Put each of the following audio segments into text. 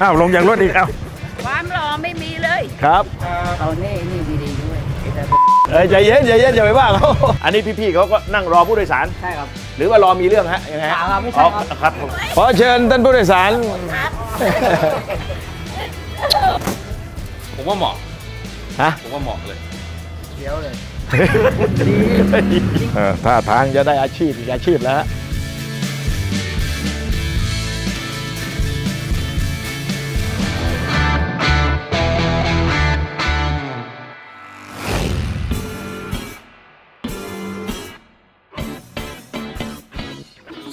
อ้าวลงจากรถอีกเอ้าความหล่อไม่มีเลยครับเอาเน่นี่ดีๆด้วยเอ้ยใจเย็นใจเย็นอย่าไปว่าเขาอันนี้พี่ๆเขาก็นั่งรอผู้โดยสาร ใช่ครับ หรือว่ารอมีเรื่องฮะยังไงฮะเปล่าครับไม่ใช่ครับอ๋อครับผมขอเชิญท่านผู้โดยสาร ผมว่าเหมาะฮะผมว่าเหมาะเลยเดี๋ยวเลยเออท่าทางจะได้อาชีพอีกอาชีพแล้ว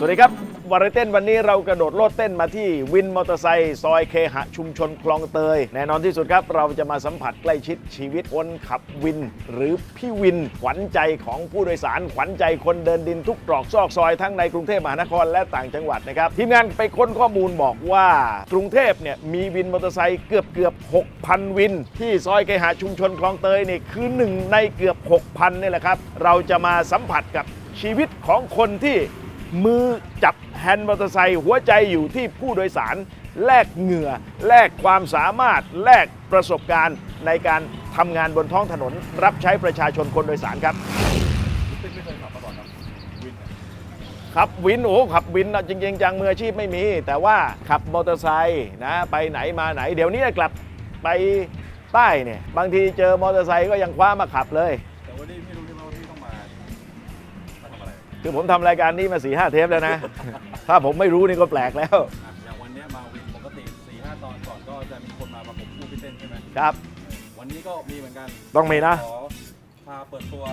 สวัสดีครับวาไรเต้นวันนี้เรากระโดดโลดเต้นมาที่วินมอเตอร์ไซค์ซอยเคหะชุมชนคลองเตย แน่นอนที่สุดครับ เราจะมาสัมผัสใกล้ชิดชีวิตคนขับวิน หรือพี่วิน ขวัญใจของผู้โดยสาร ขวัญใจคนเดินดินทุกตรอกซอกซอยทั้งในกรุงเทพมหานครและต่างจังหวัดนะครับ ทีมงานไปค้นข้อมูลบอกว่ากรุงเทพเนี่ยมีวินมอเตอร์ไซค์เกือบเกือบ6,000 วิน ที่ซอยเคหะชุมชนคลองเตยนี่คือหนึ่งในเกือบ 6,000นี่แหละครับเราจะมาสัมผัสกับชีวิตของคนที่ มือจับแฮนด์มอเตอร์ไซค์หัวใจอยู่ที่ผู้โดยสาร แลกเหงื่อ แลกความสามารถ แลกประสบการณ์ในการทำงานบนท้องถนน รับใช้ประชาชนคนโดยสารครับขับวินโอ้ขับวินอะจริงๆจังมืออาชีพไม่มี แต่ว่าขับมอเตอร์ไซค์นะไปไหนมาไหน เดี๋ยวนี้กลับไปใต้เนี่ยบางทีเจอมอเตอร์ไซค์ก็ยังคว้ามาขับเลยแต่วันนี้พี่รู้ใช่ไหม คือผมทำรายการนี้มา4ีห้าเทปแล้วนะ ถ้าผมไม่รู้นี่ก็แปลกแล้วอะอย่างวันเนี้ยมาวินปกติ4ี่ห้าตอนก่อนก็จะมีคนมาประกบคู่พี่เต้นใช่ไหมครับ วันนี้ก็มีเหมือนกันต้องมีนะ ขอพาเปิดตัว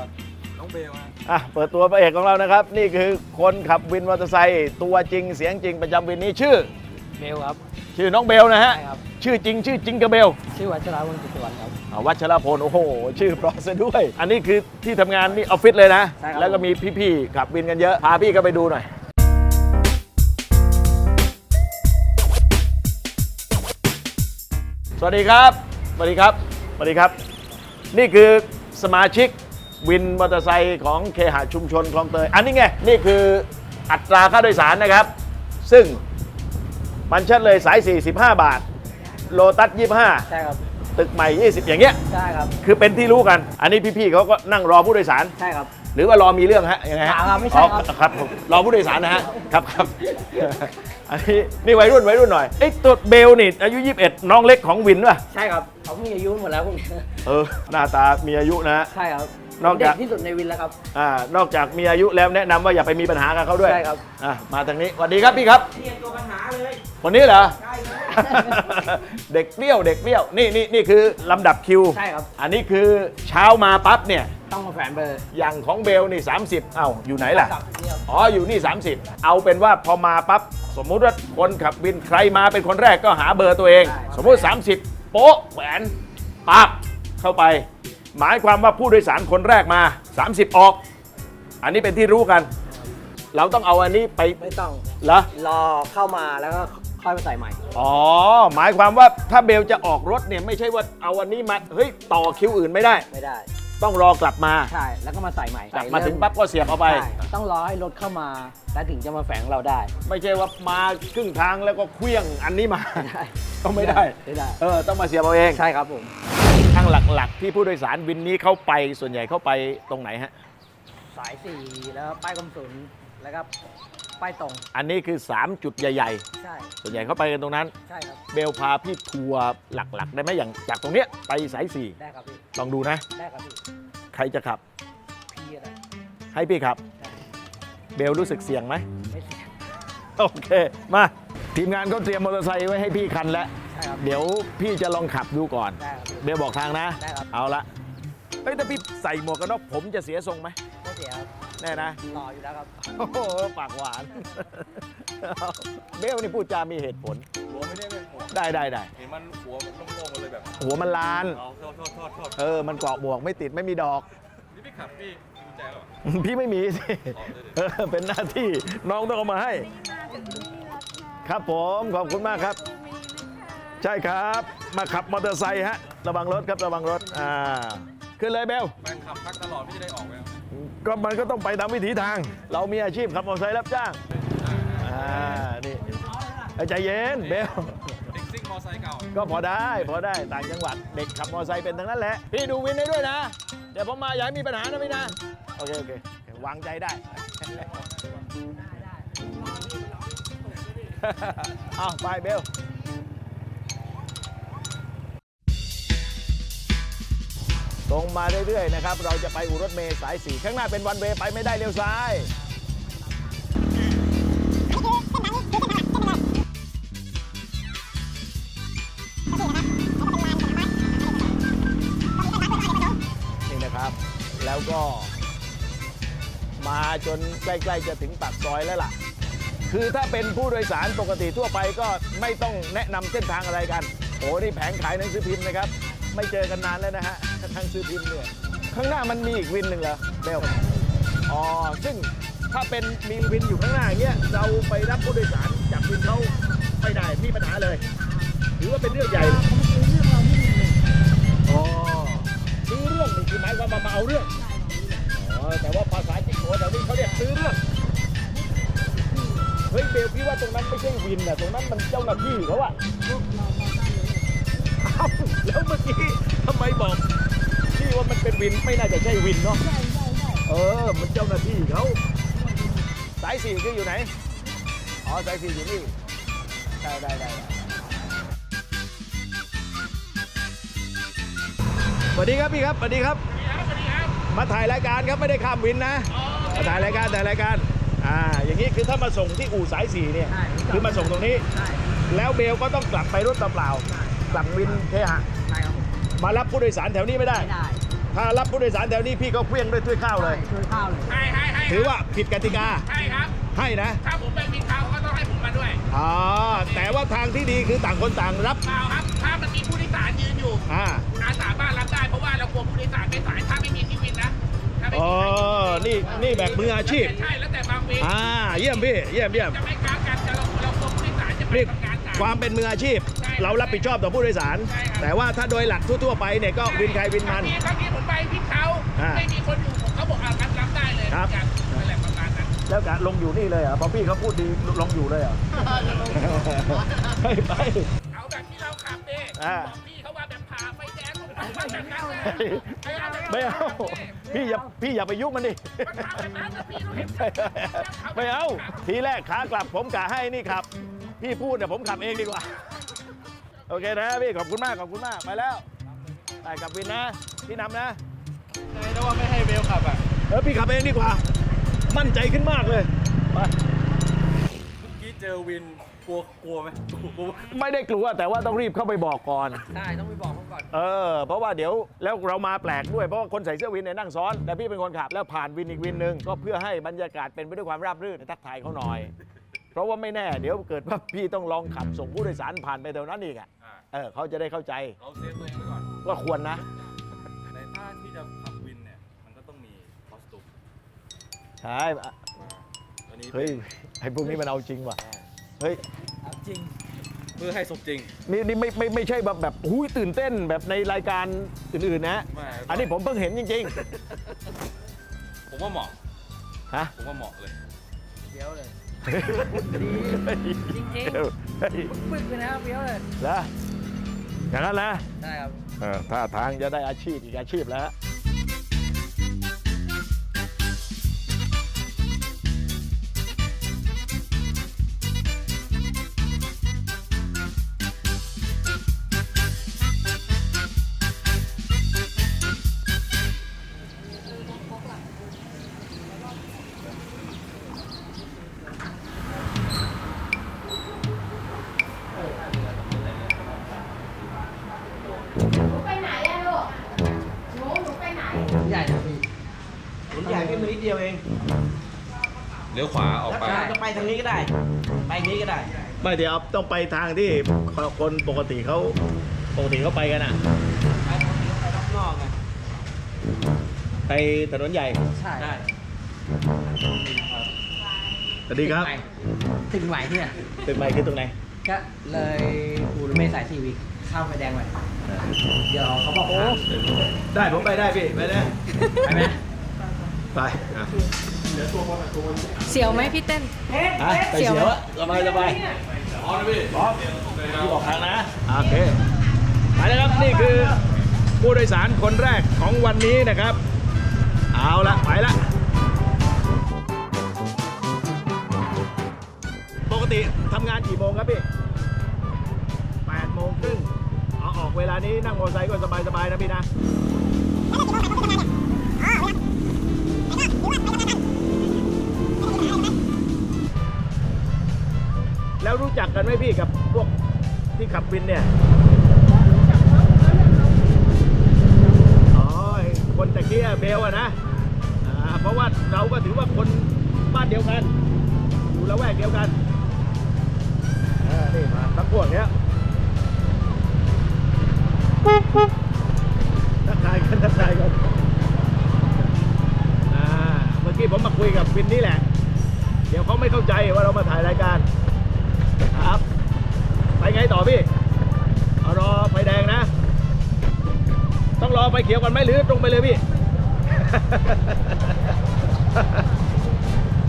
น้องเบลฮะอะเปิดตัวพระเอกของเรานะครับ นี่คือคนขับวินมอเตอร์ไซค์ตัวจริงเสียงจริงประจำวินนี้ชื่อ เบลครับชื่อน้องเบลนะฮะ ใช่ครับ ชื่อจริงชื่อจริงกับเบลชื่อวัชราวงศ์กิตวันครับ อ่าวัชรพล โอ้โห ชื่อเพราะซะด้วย อันนี้คือที่ทำงานนี่ออฟฟิศเลยนะ ใช่ครับ แล้วก็มีพี่ๆขับวินกันเยอะ พาพี่ก็ไปดูหน่อย สวัสดีครับ สวัสดีครับ สวัสดีครับ นี่คือสมาชิกวินมอเตอร์ไซค์ของเคหะชุมชนคลองเตย อันนี้ไง นี่คืออัตราค่าโดยสารนะครับ ซึ่ง มันเชัดเลยสาย 45 บาท โลตัส 25 ใช่ครับตึกใหม่ 20 อย่างเงี้ย ใช่ครับคือเป็นที่รู้กัน อันนี้พี่ๆเขาก็นั่งรอผู้โดยสาร ใช่ครับ หรือว่ารอมีเรื่องฮะยังไงฮะเปล่าครับไม่ใช่ครับ อ๋อครับผมรอผู้โดยสารนะฮะ ครับครับ อันนี้นี่วัยรุ่นวัยรุ่นหน่อยไอ้ยตัวเบลนี่อายุ 21 น้องเล็กของวินป่ะ ใช่ครับเขามีอายุหมดแล้วพวกนี้เออ หน้าตามีอายุนะฮะ ใช่ครับ นอกจากเด็กที่สุดในวินแล้วครับ อ่านอกจากมีอายุแล้วแนะนำว่าอย่าไปมีปัญหากับเขาด้วยใช่ครับ อะมาทางนี้สวัสดีครับพี่ครับนี่ตัวปัญหาเลยคนนี้เหรอ ใช่เด็กเปรี้ยวเด็กเปรี้ยวนี่นี่นี่คือลำดับคิวใช่ครับ อันนี้คือเช้ามาปั๊บเนี่ยต้องมาแฝนเบอร์อย่างของเบลนี่ 30 เอ้าอยู่ไหนล่ะครับเนี่ยครับอ๋ออยู่นี่ 30 เอาเป็นว่าพอมาปั๊บสมมุติว่าคนขับวินใครมาเป็นคนแรกก็หาเบอร์ตัวเอง สมมุติ 30 โป๊ะแหวนปั๊บเข้าไป หมายความว่าผู้โดยสารคนแรกมา 30 ออก อันนี้เป็นที่รู้กัน เราต้องเอาอันนี้ไปไม่ต้องเหรอ รอเข้ามาแล้วก็ค่อยมาใส่ใหม่ อ๋อ หมายความว่าถ้าเบลจะออกรถเนี่ยไม่ใช่ว่าเอาอันนี้มา เฮ้ย ต่อคิวอื่นไม่ได้ ไม่ได้ ต้องรอกลับมา ใช่ แล้วก็มาใส่ใหม่กลับมาถึงปั๊บก็เสียบเอาไป ใช่ต้องรอให้รถเข้ามา แล้วถึงจะมาแฝงเราได้ ไม่ใช่ว่ามาครึ่งทางแล้วก็เคลี้ยงอันนี้มาไม่ได้ก็ไม่ได้ไม่ได้ เออต้องมาเสียบเอาเองใช่ครับผมทางหลักๆ ที่ผู้โดยสารวินนี้เข้าไปส่วนใหญ่เข้าไปตรงไหนฮะ สายสี่แล้วป้ายกรมศุลแล้วก็ ป้ายตรง อันนี้คือ 3 จุดใหญ่ใช่ ๆ ส่วนใหญ่เข้าไปกันตรงนั้น ใช่ครับ เบลพาพี่ทัวร์หลักๆ ได้ไหมอย่างจากตรงเนี้ยไปสายสี่ได้ครับพี่ ลองดูนะ ได้ครับพี่ ใครจะขับ พี่อะไรให้พี่ขับ ได้เบลรู้สึกเสี่ยงไหม ไม่เสียโอเค มา ทีมงานก็เตรียมมอเตอร์ไซค์ไว้ให้พี่คันแล้ว ใช่ครับเดี๋ยวพี่จะลองขับดูก่อน ได้ครับพี่ เบลบอกทางนะ ได้ครับ เอาละเฮ้ยถ้าพี่ใส่หมวกกันน็อกผมจะเสียทรงไหมไม่ เสียครับแน่นะรออยู่แล้วครับโอ้โหปากหวาน เบลนี่พูดจามีเหตุผล หัวไม่ได้เป็นหัวได้ได้ได้เห็นมันหัวมันโล่งๆมาเลยแบบหัวมันลาน เอาโทษโทษโทษโทษเออ มันเกาะหมวกไม่ติดไม่มีดอก นี่พี่ขับพี่มีกุญแจเหรอพี่ไม่มีสิเออเป็นหน้าที่น้องต้องเอามาให้ครับผม ขอบคุณมากครับใช่ครับ มาขับมอเตอร์ไซค์ฮะ ระวังรถครับ ระวังรถ อ่า ขึ้นเลยเบล แฟนขับพักตลอดพี่จะได้ออกไหมครับ ก็มันก็ต้องไปตามวิถีทาง เรามีอาชีพขับมอเตอร์ไซค์รับจ้างอ่านี่ใจเย็นเบลซิ่งมอไซค์เก่าก็พอได้พอได้ต่างจังหวัดเด็กขับมอเตอร์ไซค์เป็นทั้งนั้นแหละพี่ดูวินให้ด้วยนะ เดี๋ยวผมมาอย่าให้มีปัญหานะพี่นะโอเคโอเควางใจได้เอาไปเบล ตรงมาเรื่อยๆนะครับ เราจะไปอู่รถเมล์สายสีข้างหน้าเป็นวันเวย์ไปไม่ได้เลี้ยวซ้าย นี่นะครับ แล้วก็ มาจนใกล้ๆจะถึงปากซอยแล้วล่ะ คือถ้าเป็นผู้โดยสารปกติทั่วไปก็ไม่ต้องแนะนำเส้นทางอะไรกัน โอ้นี่แผงขายหนังสือพิมพ์นะครับ ไม่เจอกันนานแล้วนะฮะ หนังสือพิมพ์เนี่ยข้างหน้ามันมีอีกวินหนึ่งเหรอเบลอ๋อซึ่งถ้าเป็นมีวินอยู่ข้างหน้าอย่างเงี้ยเราไปรับผู้โดยสารจากวินเขาไม่ได้มีปัญหาเลยถือว่าเป็นเรื่องใหญ่อ๋อซื้อเรื่องนี่คือหมายความว่ามาเอาเรื่องอ๋อแต่ว่าภาษาจิโกแถวนี้เขาเรียกซื้อเรื่องเฮ้ยเบลพี่ว่าตรงนั้นไม่ใช่วินนะตรงนั้นมันเจ้าหน้าที่เขาอะแล้วเมื่อกี้ทำไมบอก พี่ว่ามันเป็นวินไม่น่าจะใช่วินเนาะเออ มันเจ้าหน้าที่เขาสายสี่คืออยู่ไหน อ๋อ สายสี่อยู่นี่ได้ได้ได้ได้สวัสดีครับพี่ครับสวัสดีครับ มาถ่ายรายการครับไม่ได้ข้ามวินนะ มาถ่ายรายการถ่ายรายการ อ่า อย่างนี้คือถ้ามาส่งที่อู่สายสี่เนี่ยใช่คือมาส่งตรงนี้ใช่แล้วเบลก็ต้องกลับไปรถเปล่าๆกลับวินเคหะใช่ครับผมมารับผู้โดยสารแถวนี้ไม่ได้ ไม่ได้ ถ้ารับผู้โดยสารแถวนี้พี่ก็เคลี้ยงด้วยถ้วยข้าวเลยใช่ช่วยข้าวเลยให้ให้ให้ถือว่าผิดกติกาให้ครับ ให้นะ ถ้าผมไปมีเขาก็ต้องให้ผมมาด้วยอ๋อ แต่ว่าทางที่ดีคือต่างคนต่างรับ เปล่าครับ ถ้ามันมีผู้โดยสารยืนอยู่อ่า อาสามารถรับได้เพราะว่าเรากลัวผู้โดยสารไม่สายถ้าไม่มีที่วินนะถ้าไม่อ๋อมีนี่นี่แบบมืออาชีพ ใช่แล้วแต่บางวินอ่า เยี่ยมพี่ เยี่ยมเยี่ยมจะไม่กลางกันจะเราเรากลัวผู้โดยสารจะไปนี่ทำงานสายความเป็นมืออาชีพใช่ เรารับผิดชอบต่อผู้โดยสารใช่ครับแต่ว่าถ้าโดยหลักทั่วๆไปเนี่ยก็วินใครวินมันบางทีบางทีผมไปพิเขาอ่าไม่มีคนอยู่ผมเขาบอกอ่ารับรับได้เลยครับอย่างนั่นแหละประมาณนั้นแล้วกะลงอยู่นี่เลยเหรอะพอพี่เขาพูดดีลงอยู่เลยเหรอะไปไปเอาแบบที่เราขับดิอ่าบอกพี่เขาว่าแบบผ่าไฟแดงผมเอาแบบนั้นเลยไม่เอาพี่อย่าพี่อย่าไปยุ่งมันดิมันผ่าแบบนั้นนะพี่รู้เห็นไม่เอาทีแรกขากลับผมกะให้นี่ขับ พี่พูดเนี่ยผมขับเองดีกว่า โอเคนะพี่ขอบคุณมากขอบคุณมากไปแล้วไปกับวินนะพี่นำนะเลยนะว่าไม่ให้เบลขับอะเออพี่ขับเองดีกว่า มั่นใจขึ้นมากเลยไปเมื่อกี้เจอวินกลัวกลัวไหมกลัวไม่ได้กลัวแต่ว่าต้องรีบเข้าไปบอกก่อนใช่ต้องไปบอกเขาก่อนเออเพราะว่าเดี๋ยวแล้วเรามาแปลกด้วยเพราะว่าคนใส่เสื้อวินเนี่ยนั่งซ้อนแต่พี่เป็นคนขับแล้วผ่านวินอีกวินหนึ่งก็เพื่อให้บรรยากาศเป็นไปด้วยความราบรื่นทักทายเขาหน่อย เพราะว่าไม่แน่ เดี๋ยวเกิดว่าพี่ต้องลองขับส่งผู้โดยสารผ่านไปแถวนั้นอีกอะอ่า เออเขาจะได้เข้าใจเราเซฟตัวเองไว้ก่อน ว่าควรนะ ในท่าที่จะขับวินเนี่ย มันก็ต้องมีคอสตูมใช่อะอันนี้เฮ้ยไอ้พวกนี้มันเอาจริงว่ะเฮ้ยเอาจริง เพื่อให้สมจริงนี่นี่ไม่ไม่ไม่ใช่แบบแบบหุ้ยตื่นเต้นแบบในรายการอื่นๆนะไม่อันนี้ผมเพิ่งเห็นจริงผมว่าเหมาะ ๆ ฮะผมว่าเหมาะเลยเฟี้ยวเลย จริงจริงปึกเลยนะครับเฟี้ยวเลย แล้ว อย่างนั้นนะได้ครับเออถ้าทางจะได้อาชีพอีกอาชีพแล้ว เดียวเองเลี้ยวขวาออกแล้วไปก็จะไปทางนี้ก็ได้ ไปนี้ก็ได้ไม่เดี๋ยวต้องไปทางที่คนปกติเขาปกติเขาไปกันอะ ไปทางนี้ไปรอบนอกไงไปถนนใหญ่ ใช่ได้สวัสดีครับถึงไหวเนี่ยตึกใหม่คือตรงไหนก็เลยอู่รถเมล์สายสีวิกข้ามไฟแดงไปเดี๋ยวเขาบอกโอ้ได้ผมไปได้พี่ไปได้ไปไหม ไปอะเสียวไหมพี่เต้น อะไปเสียวอะสบายสบายอ๋อนะพี่พร้อมที่บอกทางนะโอเคไปแล้วครับนี่คือผู้โดยสารคนแรกของวันนี้นะครับ เอาละไปละปกติทำงานกี่โมงครับพี่8โมงครึ่งเอาออกเวลานี้นั่งมอเตอร์ไซค์ก็สบายๆนะพี่นะ แล้วรู้จักกันไหมพี่กับพวกที่ขับวินเนี่ย อ๋อไอ้คนตะเกียเบลอะนะอ่าเพราะว่าเราก็ถือว่าคนบ้านเดียวกัน อยู่ละแวกเดียวกันนี่มาทั้งพวกเนี้ย ว่าเรามาถ่ายรายการครับ ไปไงต่อพี่เอารอไฟแดงนะ ต้องรอไฟเขียวก่อนไหมหรือตรงไปเลยพี่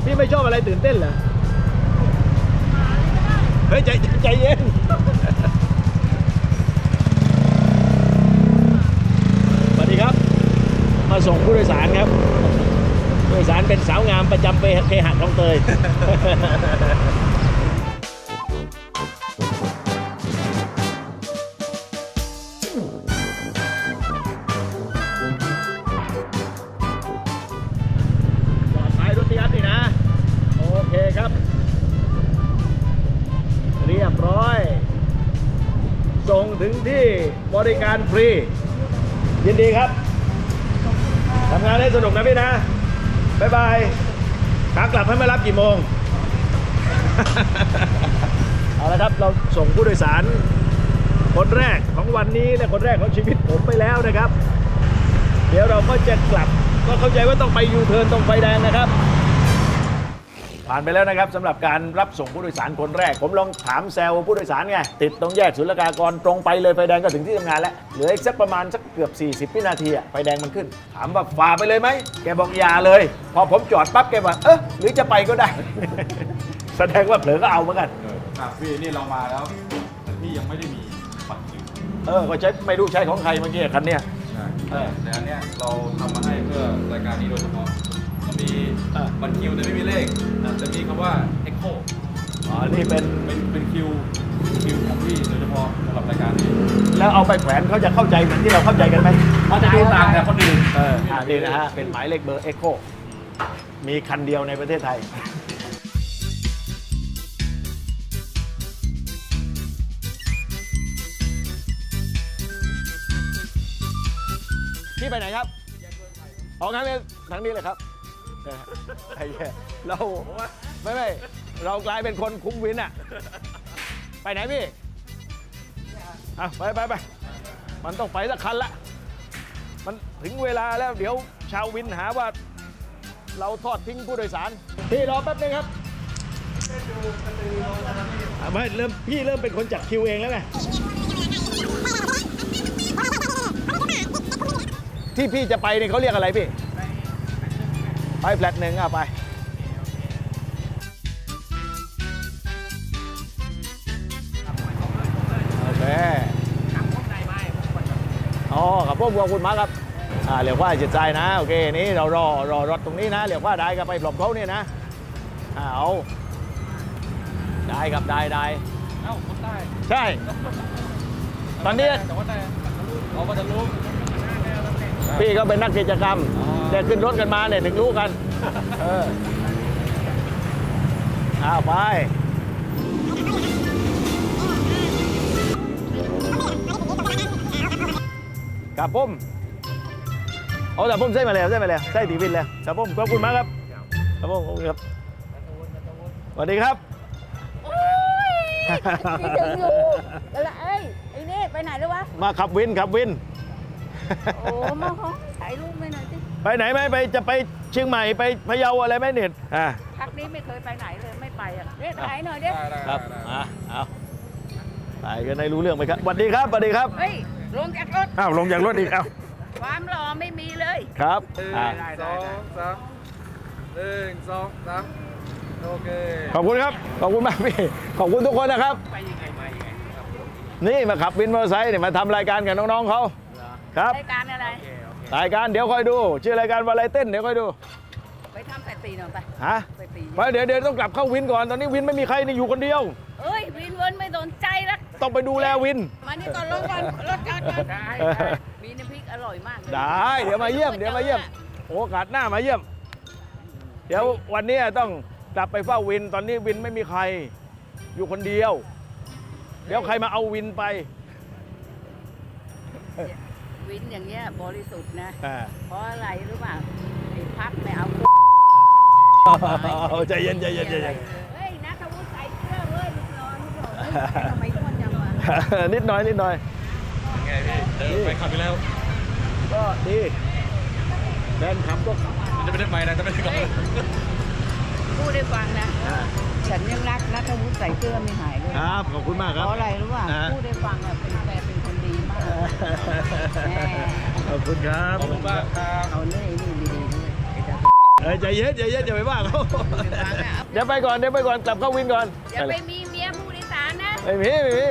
พี่ไม่ชอบอะไรตื่นเต้นเหรอเฮ้ยใจใจเย็นสวัสดีครับ มาส่งผู้โดยสารครับ ผู้โดยสารเป็นสาวงามประจำเคหะคลองเตย ปลอดภัยรถติยัดนี่นะ โอเคครับ เรียบร้อย ส่งถึงที่บริการฟรี ยินดีครับ ทำงานให้สนุกนะพี่นะ บ๊ายบายขากลับให้มารับกี่โมง เอาละครับเราส่งผู้โดยสาร คนแรกของวันนี้และคนแรกของชีวิตผมไปแล้วนะครับ เดี๋ยวเราก็จะกลับก็เข้าใจว่าต้องไปยูเทิร์นตรงไฟแดงนะครับ ผ่านไปแล้วนะครับสำหรับการรับส่งผู้โดยสารคนแรก ผมลองถามแซวผู้โดยสารไงติดตรงแยกศุลกากรตรงไปเลยไฟแดงก็ถึงที่ทำงานแล้วเหลืออีกสักประมาณสักเกือบ 40วินาทีอะไฟแดงมันขึ้น ถามว่าฝ่าไปเลยไหมแกบอกอย่าเลย พอผมจอดปั๊บแกบอกเออหรือจะไปก็ได้ แสดงว่าเผลอก็เอาเหมือนกัน อะพี่นี่เรามาแล้วแต่พี่ยังไม่ได้มีบัตรคิวเออก็ใช้ไม่รู้ใช้ของใครเมื่อกี้คันเนี้ย เออ แต่อันเนี้ยเราทำมาให้เพื่อรายการนี้โดยเฉพาะ มันมีอะบัตรคิวแต่ไม่มีเลขจะมีคำว่า Echo อ๋อ นี่เป็น เป็นเป็นคิวคิวของพี่โดยเฉพาะสำหรับรายการนี้แล้วเอาไปแขวนเขาจะเข้าใจเหมือนที่เราเข้าใจกันไหมเขาจะดูต่างจากคนอื่นเอออ่านี่นะฮะ เป็นหมายเลขเบอร์ Echo มีคันเดียวในประเทศไทย พี่ไปไหนครับ ออกงั้นเลยทางนี้เลยครับ เออไอ้เหี้ยเราไม่ไม่เรากลายเป็นคนคุ้มวินอะไปไหนพี่อะไปไปไปมันต้องไปสักคันละ มันถึงเวลาแล้วเดี๋ยวชาววินหาว่า เราทอดทิ้งผู้โดยสาร พี่รอแป๊บนึงครับอะไม่เริ่มพี่เริ่มเป็นคนจัดคิวเองแล้วไงที่พี่จะไปนี่เขาเรียกอะไรพี่ ไปแฟลตหนึ่งอะไปโอเคอ๋อกับพวกบัวคุณมาครับอ่าเหลียวว่าจิตใจนะโอเคนี่เรารอรอรถตรงนี้นะเหลียวว่าได้ก็ไปปลอบเขาเนี่ยนะอ่าเอาได้ครับได้ได้เอ้าคนใต้ใช่ ตอนนี้แต่ว่าแต่เราก็จะรู้พี่ก็เป็นนักกิจกรรมอ๋อ แต่ขึ้นรถกันมาเนี่ยถึงรู้กันเออเอาไปกับผมเอาแต่ผมใส่มาแล้วใส่มาแล้วใส่ตีวินแล้วครับผมขอบคุณมากครับครับผมขอบคุณครับสวัสดีครับโอ้ยคิดถึงอยู่แล้วเอ้ยไอ้นี่ไปไหนแล้ววะมาขับวินขับวิน โอ้มาขอถ่ายรูปไปหน่อยสิ ไปไหนไหมไปจะไปเชียงใหม่ไปพะเยาอะไรไหมเนี่ยอ่าพักนี้ไม่เคยไปไหนเลยไม่ไปอะเรียกถ่ายหน่อยเด้ได้ได้ครับได้อ่าเอาไปกันได้รู้เรื่องไหมครับสวัสดีครับสวัสดีครับเฮ้ยลงจากรถอ้าวลงจากรถอีกเอ้าความหล่อไม่มีเลยครับอ่าสองสามหนึ่งสองสามโอเคขอบคุณครับขอบคุณมากพี่ขอบคุณทุกคนนะครับ ไปยังไงมายังไงครับนี่มาขับวินมอเตอร์ไซค์เนี่ยมาทำรายการกับน้องๆเขาครับรายการอะไร รายการเดี๋ยวค่อยดู ชื่อรายการวาไรเต้นเดี๋ยวค่อยดู ไปทำแต่ตีหน่อยไปฮะ ไปตีไปเดี๋ยวเดี๋ยวต้องกลับเข้าวินก่อน ตอนนี้วินไม่มีใครนี่อยู่คนเดียว เอ้ยวินเวินไม่สนใจละต้องไปดูแลวิน มานี่ก่อนรถก่อนรถจอดก่อนได้มีน้ำพริกอร่อยมากเลยได้ เดี๋ยวมาเยี่ยม เดี๋ยวมาเยี่ยม โอกาสหน้ามาเยี่ยม เดี๋ยววันนี้ต้องกลับไปเฝ้าวิน ตอนนี้วินไม่มีใคร อยู่คนเดียว เดี๋ยวใครมาเอาวินไป วินอย่างเงี้ยบริสุทธิ์นะ อ่าเพราะอะไรรู้ป่ะไอ้พักไม่เอาใจเย็นใจเย็นใจเย็น เฮ้ยนัทวุฒิใส่เสื้อเว้ยลูกน้องลูกน้องเฮ้ยทำไมอ้วนจังวะ นิดหน่อยนิดหน่อย ไงพี่เดินไปขับไปแล้วก็ดีแฟนคลับก็จะไม่ได้ไปนะจะไม่ได้กลับพูดได้ฟังนะฉันยังรักนัทวุฒิใส่เสื้อไม่หายเลย ครับขอบคุณมากเพครับราะอะไรรู้ป่ะฮะพูดได้ฟังอะเป็นแฟนเป็นคนดีมากแม่ ขอบคุณครับ ขอบคุณมากครับเอาเนื้อไอ้นี่ดีๆด้วยไอ้เจ้าเอ้ยใจเย็นใจเย็นอย่าไปว่าเขาไปฟังนะเดี๋ยวไปก่อนเดี๋ยวไปก่อนกลับเข้าวินก่อนอย่าไปมีเมียผู้โดยสารนะไม่มีไม่มี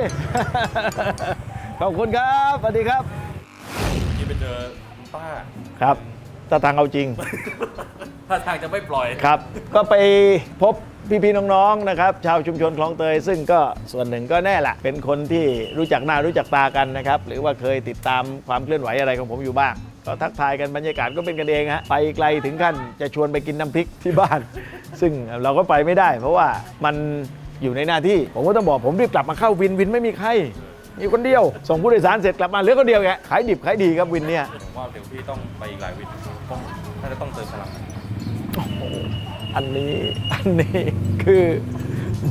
ขอบคุณครับสวัสดีครับที่ไปเจอคุณป้าครับตาทางเอาจริง ถ้าทางจะไม่ปล่อยครับ ก็ไปพบ พี่ๆน้องๆนะครับชาวชุมชนคลองเตย ซึ่งก็ส่วนหนึ่งก็แน่ละเป็นคนที่รู้จักหน้ารู้จักตากันนะครับหรือว่าเคยติดตามความเคลื่อนไหวอะไรของผมอยู่บ้าง ก็ทักทายกันบรรยากาศก็เป็นกันเองฮะไปไกลถึงขั้นจะชวนไปกินน้ำพริกที่บ้าน ซึ่งเราก็ไปไม่ได้ เพราะว่ามันอยู่ในหน้าที่ผมก็ต้องบอกผมรีบกลับมาเข้าวินวินไม่มีใครมีคนเดียว ส่งผู้โดยสารเสร็จกลับมาเหลือคนเดียวแกขายดิบขายดีครับวินเนี่ยผมว่าเดี๋ยวพี่ต้องไปอีกหลายวินต้องน่าจะต้องเติมพลัง อันนี้อันนี้คือ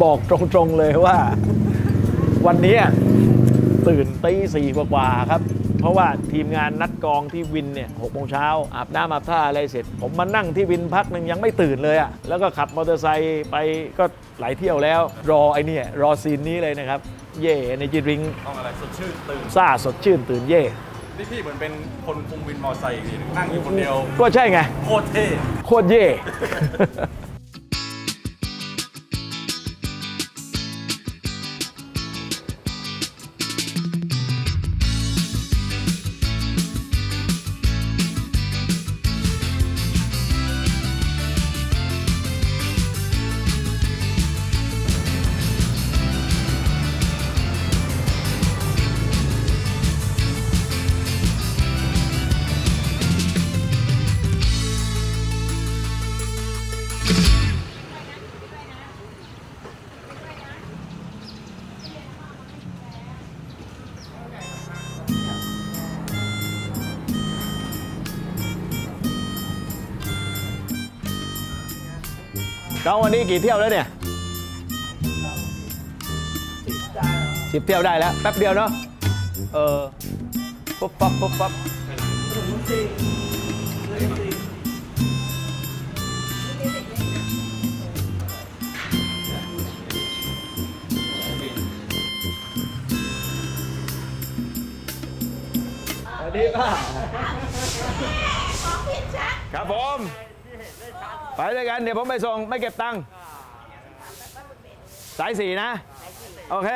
บอกตรงๆเลยว่า วันนี้ตื่นตีสี่กว่าๆครับ เพราะว่าทีมงานนัดกองที่วินเนี่ยหกโมงเช้าอาบน้ำอาบท่าอะไรเสร็จ ผมมานั่งที่วินพักหนึ่งยังไม่ตื่นเลยอะแล้วก็ขับมอเตอร์ไซค์ไปก็หลายเที่ยวแล้ว รอไอ้เนี่ยรอซีนนี้เลยนะครับ เย่ในจิริงต้องอะไรสดชื่นตื่นซ่าสดชื่นตื่นเย่ นี่พี่เหมือนเป็นคนคุมวินมอเตอร์ไซค์อีกทีหนึ่งนั่งอยู่คนเดียว ก็ใช่ไง โคตรเท่ โคตรเย่ น้องวันนี้กี่เที่ยวแล้วเนี่ยสิบเที่ยวได้แล้ว แป๊บเดียวเนาะเออปุ๊บปั๊บปุ๊บปั๊บสวัสดีค่ะครับผม ไปด้วยกันเดี๋ยวผมไปส่งไม่เก็บตังค์สายสี่นะ โอเค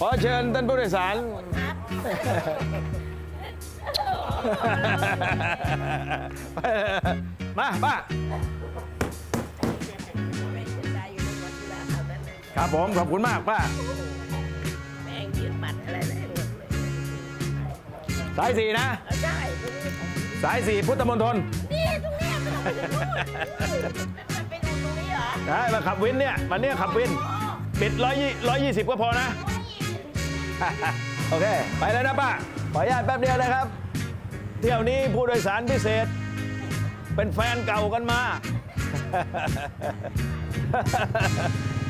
ขอเชิญท่านผู้โดยสาร มาป้าครับผม ขอบคุณมากป้าแม่งยืนบัตรอะไรแล้วสายสี่นะ ได้ สายสี่พุทธมณฑลนี่ตรงเนี้ยมันต้องไปถึงนู่นมันเป็นตรงนี้เหรอได้มาขับวินเนี่ยวันนี้ขับวินปิดร้อยยี่ร้อยยี่สิบก็พอนะ โอเค ไปแล้วนะป้าขออนุญาตแป๊บเดียวนะครับ เที่ยวนี้ผู้โดยสารพิเศษ เป็นแฟนเก่ากันมา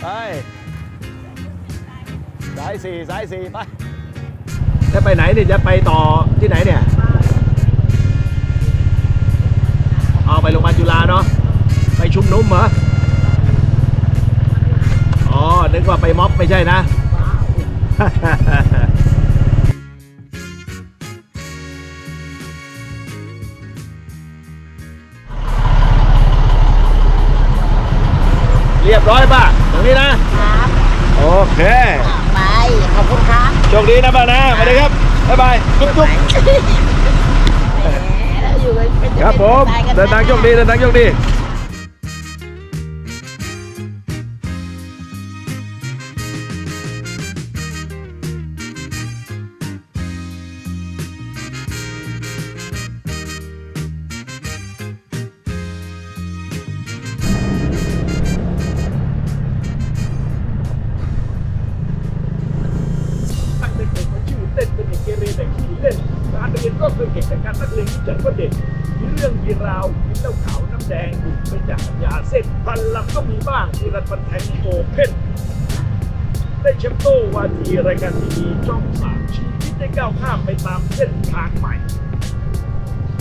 ไปสายสี่สายสี่ไปจะไปไหนเนี่ยจะไปต่อที่ไหนเนี่ย ไปโรงพยาบาลจุฬาเนาะไปชุมนุมเหรออ๋อนึกว่าไปม็อบไม่ใช่นะ เรียบร้อยป่ะตรงนี้นะ ครับโอดีนะบ้างนะสวัสดีครับ บ๊ายบายจุ๊บจุ๊บแครับผมตายกันเดินทางโชคดีเดินทางโชคดีายการทีวีช่องสามชีวิตได้ก้าวข้ามไปตามเส้นทางใหม่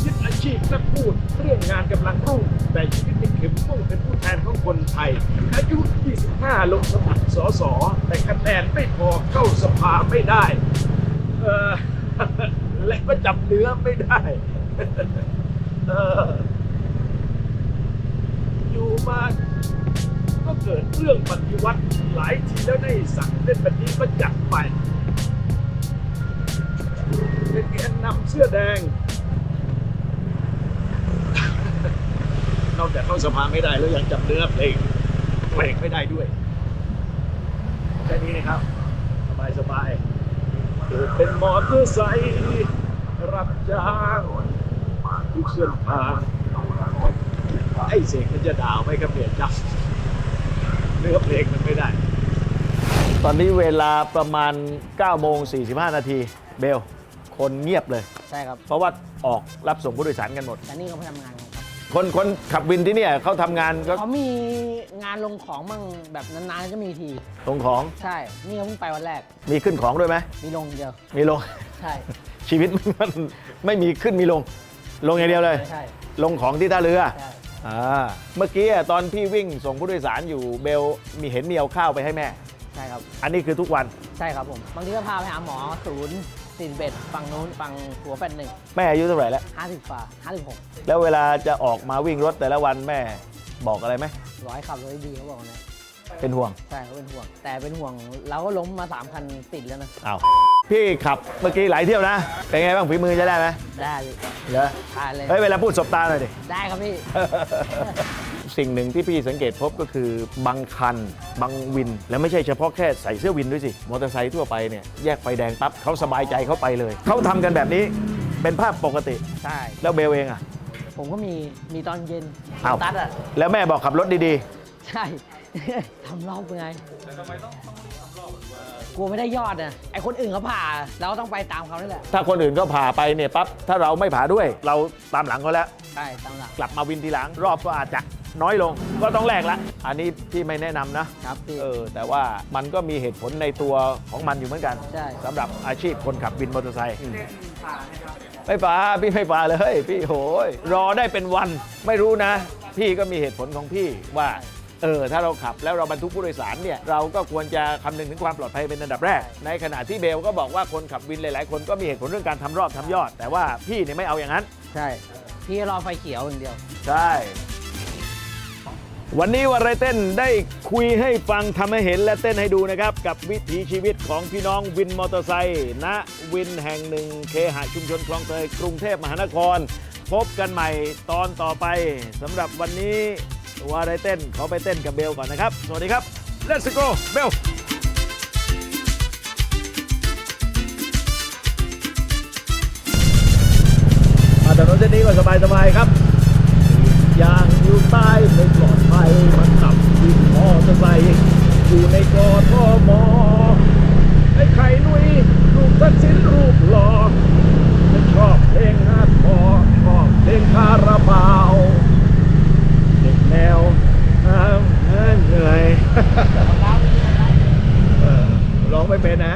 ยึดอาชีพนักพูดเรื่องงานกำลังรุ่งแต่ชีวิตเป็นเข็มมุ่งเป็นผู้แทนของคนไทย อายุ 25 ลงสมัครสสแต่คะแนนไม่พอเข้าสภาไม่ได้ เออและก็จับเนื้อไม่ได้ เอออยู่มาก็เกิดเรื่องปฏิวัติหลายทีแล้วได้สั่งเล่นแบบนี้ก็จัดไป นแกนนำเสื้อแดง นอกจากเข้าสภาไม่ได้แล้วยังจำเนื้อเพลงเพลงไม่ได้ด้วยแค่นี้นะครับ สบายสบายเป็นมอเตอร์ไซค์รับจ้างทุกเส้นทางไอ้เสกมันจะด่าวไหมครับเนี่ยจับเนื้อเพลงมันไม่ได้ ตอนนี้เวลาประมาณ9โมง45 นาทีเบล คนเงียบเลย ใช่ครับเพราะว่าออกรับส่งผู้โดยสารกันหมด แต่นี่เขาไปทำงานกันครับคนคนขับวินที่เนี่ยเขาทำงานก็เขามีงานลงของมั่งแบบนานๆก็มีที ลงของใช่ นี่เขาเพิ่งไปวันแรก มีขึ้นของด้วยไหมมีลงเดียว มีลง ใช่ชีวิตมันไม่มีขึ้นมีลง ลงอย่างเดียวเลยใช่ ลงของที่ท่าเรือใช่ อ่าเมื่อกี้อะตอนพี่วิ่งส่งผู้โดยสารอยู่เบลมีเห็นมีเอาข้าวไปให้แม่ ใช่ครับ อันนี้คือทุกวัน ใช่ครับผม บางทีก็พาไปหาหมอศูนย์ สี่เบ็ดฝั่งนู้นฝั่งหัวแปดหนึ่งแม่อายุเท่าไหร่แล้ว ห้าสิบฝ่าห้าสิบหกแล้วเวลาจะออกมาวิ่งรถแต่ละวันแม่บอกอะไรไหมร้อยขับรถได้ดีเขาบอกนะเป็นห่วงใช่เขาเป็นห่วง แต่เป็นห่วงเราก็ล้มมาสามคันติดแล้วนะอ้าวพี่ขับเมื่อกี้หลายเที่ยวนะ เป็นไงบ้างฝีมือจะได้ไหมได้เหรอทานเลยเฮ้ยเวลาพูดสบตาหน่อยดิ ได้ครับพี่ สิ่งหนึ่งที่พี่สังเกตพบก็คือบางคัน บางวิน แล้วไม่ใช่เฉพาะแค่ใส่เสื้อวินด้วยสิ มอเตอร์ไซค์ทั่วไปเนี่ยแยกไฟแดงปั๊บเขาสบายใจเขาไปเลย เขาทำกันแบบนี้เป็นภาพปกติ ใช่ แล้วเบลเองอะผมก็มีมีตอนเย็นอ้าว ตัดอะ แล้วแม่บอกขับรถดีใช่ ทำรอบเป็นไงกลัวไม่ได้ยอดอะไอคนอื่นเขาผ่าเราก็ต้องไปตามเขานี่แหละ ๆ ถ้าคนอื่นก็ผ่าไปเนี่ยปั๊บถ้าเราไม่ผ่าด้วย เราตามหลังเขาแล้ว ใช่ตามหลักกลับมาวินทีหลังรอบก็อาจจะ น้อยลงก็ต้องแลกละอันนี้พี่ไม่แนะนำนะครับพี่ เออแต่ว่ามันก็มีเหตุผลในตัวของมันอยู่เหมือนกันใช่ สำหรับอาชีพคนขับวินมอเตอร์ไซค์ไม่ป่าพี่ไม่ป่าเลย พี่โหยรอได้เป็นวันไม่รู้นะ พี่ก็มีเหตุผลของพี่ว่า เออถ้าเราขับแล้วเราบรรทุกผู้โดยสารเนี่ยเราก็ควรจะคำนึงถึงความปลอดภัยเป็นอันดับแรก ในขณะที่เบลก็บอกว่าคนขับวินหลาย ๆ คนก็มีเหตุผลเรื่องการทำรอบทำยอด แต่ว่าพี่เนี่ยไม่เอาอย่างนั้น ใช่ พี่รอไฟเขียวอย่างเดียว ใช่ วันนี้วันไรเต้นได้คุยให้ฟังทำให้เห็นและเต้นให้ดูนะครับ กับวิถีชีวิตของพี่น้องวินมอเตอร์ไซค์ณวินแห่งหนึ่งเคหะชุมชนคลองเตยกรุงเทพมหานคร พบกันใหม่ตอนต่อไปสำหรับวันนี้วันไรเต้นขอไปเต้นกับเบลก่อนนะครับ สวัสดีครับ Let's go เบลมาถนนเส้นนี้ก็สบายๆครับยางอยู่ใต้ไม่ปลอดภัยมันขับวินมอเตอร์ไซค์อยู่ในกอทมอไอ้ไข่นุยรูปทักษิณรูปหล่อฉันชอบเพลงฮาร์ดคอร์ชอบเพลงคาราบาวเด็กแนวเหนื่อยร้องไม่เป็นนะ